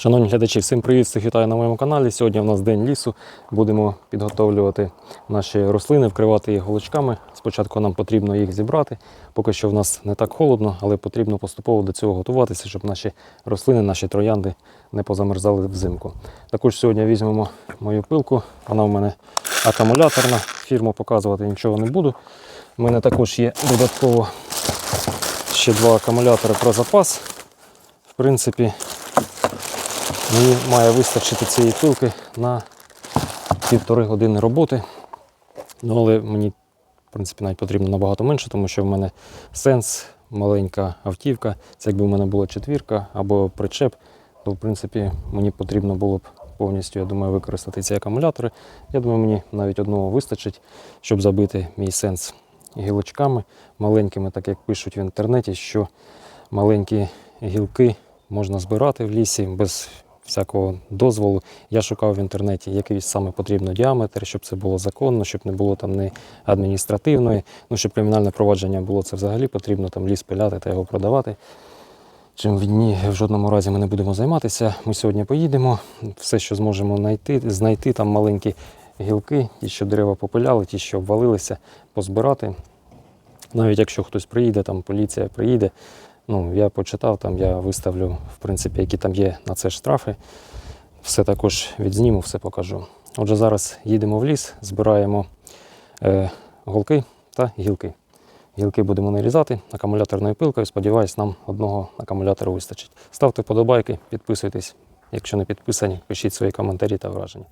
Шановні глядачі, всім привіт, всіх вітаю на моєму каналі. Сьогодні у нас день лісу. Будемо підготовлювати наші рослини, вкривати їх голочками. Спочатку нам потрібно їх зібрати. Поки що в нас не так холодно, але потрібно поступово до цього готуватися, щоб наші рослини, наші троянди не позамерзали взимку. Також сьогодні візьмемо мою пилку. Вона в мене акумуляторна. Фірму показувати нічого не буду. У мене також є додатково ще два акумулятори про запас. В принципі, Мені має вистачити цієї пилки на півтори години роботи. Ну, але мені, в принципі, навіть потрібно набагато менше, тому що в мене сенс, маленька автівка. Це якби в мене була четвірка або причеп, то в принципі мені потрібно було б повністю, я думаю, використати ці акумулятори. Я думаю, мені навіть одного вистачить, щоб забити мій сенс гілочками маленькими, так як пишуть в інтернеті, що маленькі гілки можна збирати в лісі без всякого дозволу. Я шукав в інтернеті якийсь саме потрібно діаметр, щоб це було законно, щоб не було там не адміністративної, ну щоб кримінальне провадження було це взагалі потрібно там ліс пиляти та його продавати. Чим в дні в жодному разі ми не будемо займатися. Ми сьогодні поїдемо. Все, що зможемо знайти, знайти там маленькі гілки, ті, що дерева попиляли, ті, що обвалилися, позбирати. Навіть якщо хтось приїде, там поліція приїде, Ну, я почитав, там я виставлю, в принципі, які там є на це штрафи. Все також відзніму, все покажу. Отже, зараз їдемо в ліс, збираємо е, голки та гілки. Гілки будемо нарізати акумуляторною пилкою. Сподіваюсь, нам одного акумулятора вистачить. Ставте подобайки, підписуйтесь. Якщо не підписані, пишіть свої коментарі та враження.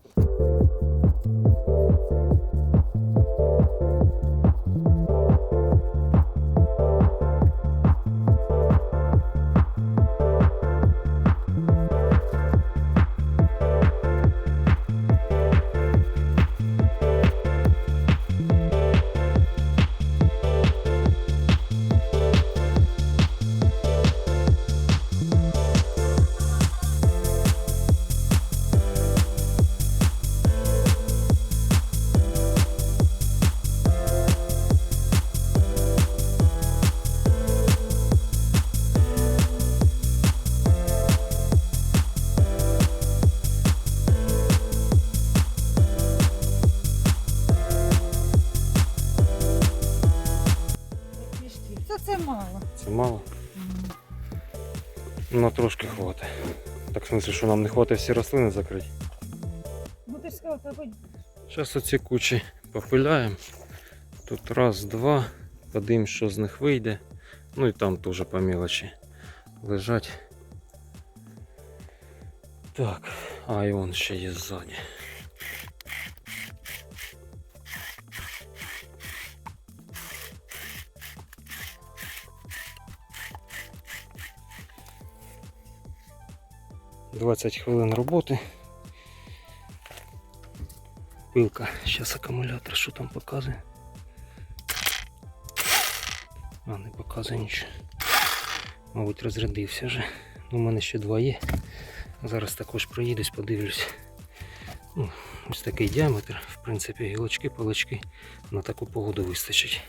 Це мало. Це мало. Ну, трошки хватить. Так, в смысле, що нам не хватить всі рослини закрити. Будеш сказати, будь Зараз оці кучі попиляємо. Тут раз, два. Подивимось, що з них вийде. Ну і там теж по мелочі лежать. Так, а і он ще є ззаді. Двадцять хвилин роботи. Пилка. Зараз акумулятор, що там показує. А, не показує нічого. Мабуть, розрядився вже. Ну, у мене ще два є. Зараз також проїдусь, подивлюсь. Ну, ось такий діаметр. В принципі, гілочки, палички на таку погоду вистачить.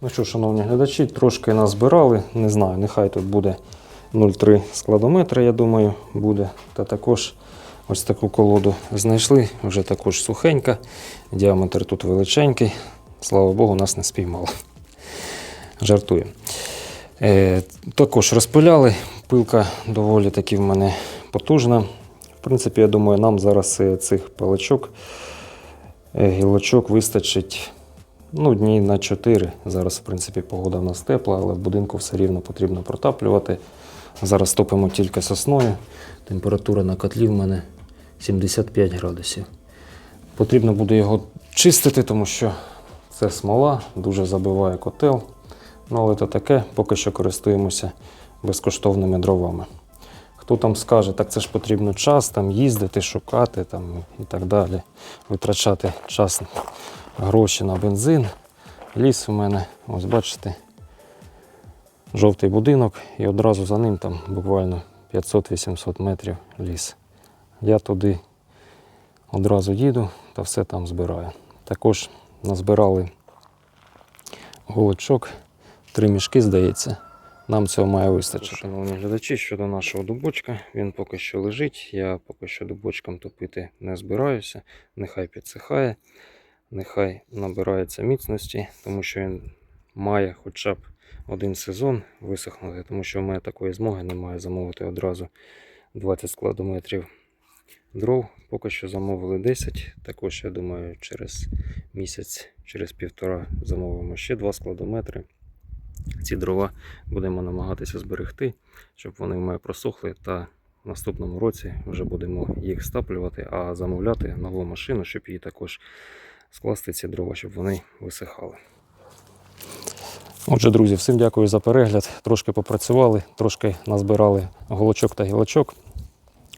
Ну що, шановні глядачі, трошки назбирали. Не знаю, нехай тут буде 0,3 складометра, я думаю, буде. Та також ось таку колоду знайшли, вже також сухенька. Діаметр тут величенький. Слава Богу, нас не спіймало. Жартую. Е, також розпиляли. Пилка доволі таки в мене потужна. В принципі, я думаю, нам зараз е, цих паличок, е, гілочок вистачить Ну, дні на 4. Зараз, в принципі, погода в нас тепла, але в будинку все рівно потрібно протаплювати. Зараз топимо тільки сосною. Температура на котлі в мене 75 градусів. Потрібно буде його чистити, тому що це смола, дуже забиває котел. Ну, але то таке, поки що користуємося безкоштовними дровами. Хто там скаже, так це ж потрібно час там їздити, шукати там, і так далі, витрачати час гроші на бензин. Ліс у мене, ось бачите, жовтий будинок і одразу за ним там буквально 500-800 метрів ліс. Я туди одразу їду та все там збираю. Також назбирали голочок, три мішки, здається. Нам цього має вистачити. Шановні глядачі, щодо нашого дубочка, він поки що лежить. Я поки що дубочком топити не збираюся. Нехай підсихає, нехай набирається міцності, тому що він має хоча б один сезон висохнути, тому що в мене такої змоги немає замовити одразу 20 складометрів дров. Поки що замовили 10. Також, я думаю, через місяць, через півтора замовимо ще 2 складометри. Ці дрова будемо намагатися зберегти, щоб вони в мене просохли. Та в наступному році вже будемо їх стаплювати, а замовляти нову машину, щоб її також скласти ці дрова, щоб вони висихали. Отже, друзі, всім дякую за перегляд. Трошки попрацювали, трошки назбирали голочок та гілочок.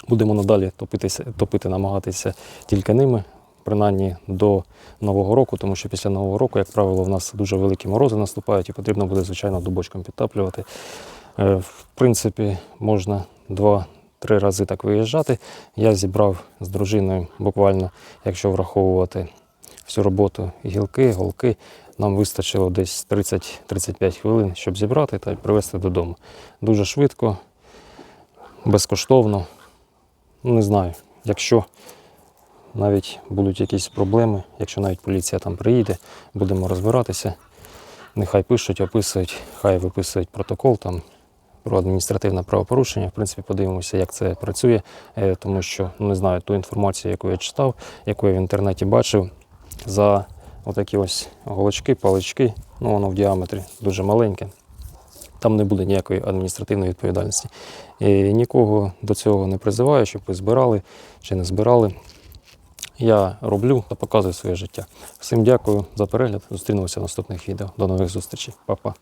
Будемо надалі топитися, топити, намагатися тільки ними, принаймні до Нового року, тому що після Нового року, як правило, в нас дуже великі морози наступають і потрібно буде, звичайно, дубочком підтаплювати. Е, В принципі, можна два-три рази так виїжджати. Я зібрав з дружиною буквально, якщо враховувати всю роботу гілки, голки, нам вистачило десь 30-35 хвилин, щоб зібрати та привезти додому. Дуже швидко, безкоштовно. Ну, не знаю, якщо навіть будуть якісь проблеми, якщо навіть поліція там приїде, будемо розбиратися. Нехай пишуть, описують, хай виписують протокол там про адміністративне правопорушення. В принципі, подивимося, як це працює, Е, тому що ну, не знаю ту інформацію, яку я читав, яку я в інтернеті бачив, за отакі ось голочки, палички, ну воно в діаметрі дуже маленьке. Там не буде ніякої адміністративної відповідальності. І нікого до цього не призиваю, щоб ви збирали чи не збирали. Я роблю та показую своє життя. Всім дякую за перегляд. Зустрінемося в наступних відео. До нових зустрічей. Па-па.